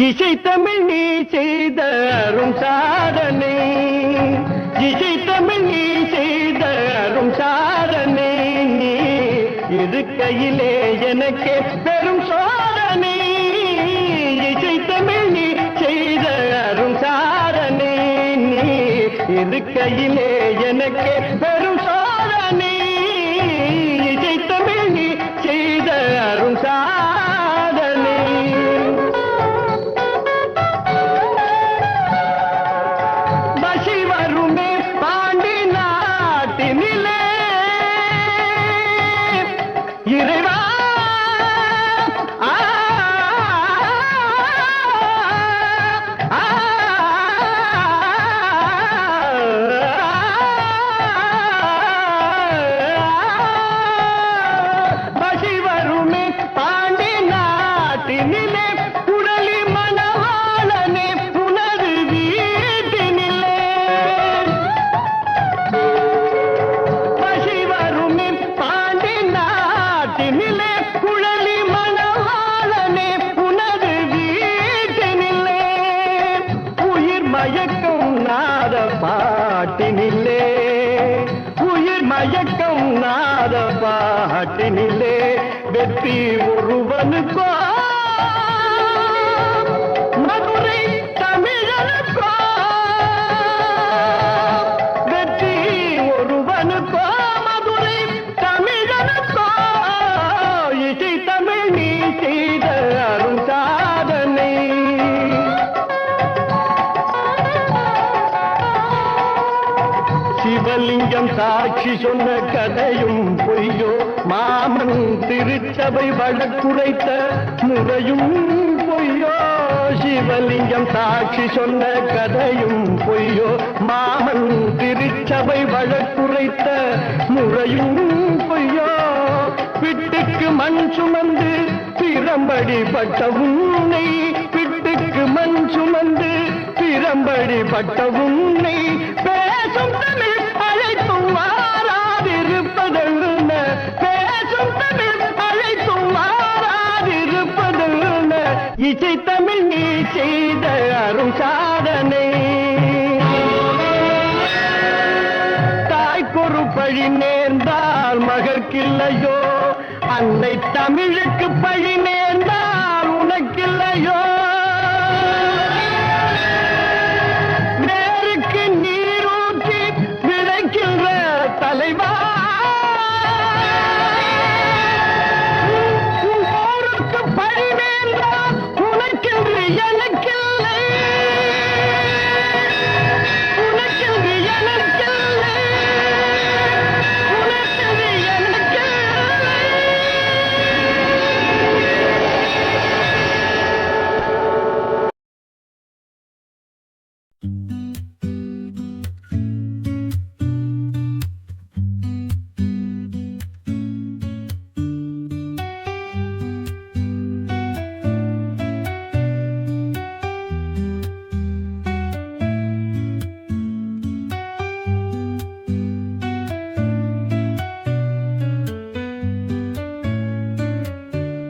இசை தமிழ் நீ செய்த அரும் சாதனை. இசை தமிழ் நீ செய்த அரும் சாதனை. நீ இருக்கையிலே எனக்கு பெரும் சோதனை. இசை தமிழ் நீ செய்த அரும் சாதனை. நீ இருக்கையிலே எனக்கு பெரும் சோதனை. மயக்கம் நாத பாட்டினிலே. உயிர் மயக்கம் நாத பாட்டினிலே. வெற்றி ஒருவனுக்கோ சிவலிங்கம் சாட்சி சொன்ன கதையும் பொய்யோ? மாமன் திருச்சபை வழக்குரைத்த முறையும் பொய்யோ? சிவலிங்கம் சாட்சி சொன்ன கதையும் பொய்யோ? மாமன் திருச்சபை வழக்குரைத்த முறையும் பொய்யோ? பிட்டுக்கு மண் சுமந்து பிரம்படி பட்ட உன்னை பிட்டுக்கு மண் சுமந்து பிரம்படி பட்ட உன்னை. பேசும் தமிழ் இசை தமிழ் நீ செய்த அரும் சாதனை. தாய்க்கொரு பழி நேர்ந்தால் மகற்கில்லையோ? அன்னை தமிழுக்கு பழி நேர்ந்தால் உனக்கில்லையோ?